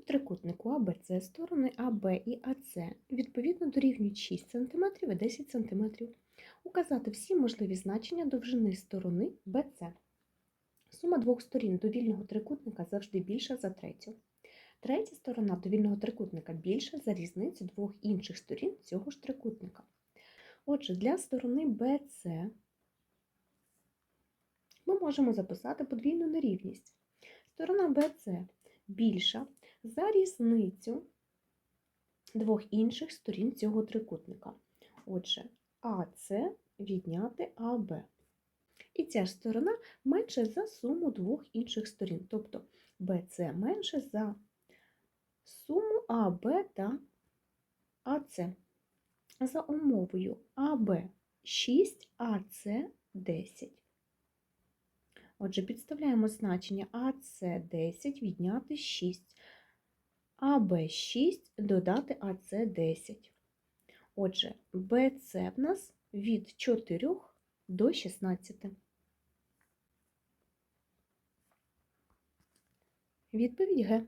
трикутнику АБЦ сторони АБ і АЦ відповідно дорівнюють 6 см і 10 см. Указати всі можливі значення довжини сторони БЦ. Сума двох сторін довільного трикутника завжди більша за третю. Третя сторона довільного трикутника більша за різницю двох інших сторін цього ж трикутника. Отже, для сторони BC ми можемо записати подвійну нерівність. Сторона BC більша за різницю двох інших сторін цього трикутника. Отже, АС відняти АБ. І ця ж сторона менше за суму двох інших сторін, тобто BC менше за суму АБ та АС. За умовою АБ 6, АС 10. Отже, підставляємо значення АС 10 відняти 6, АБ 6 додати АС 10. Отже, БЦ в нас від 4 до 16. Відповідь Г.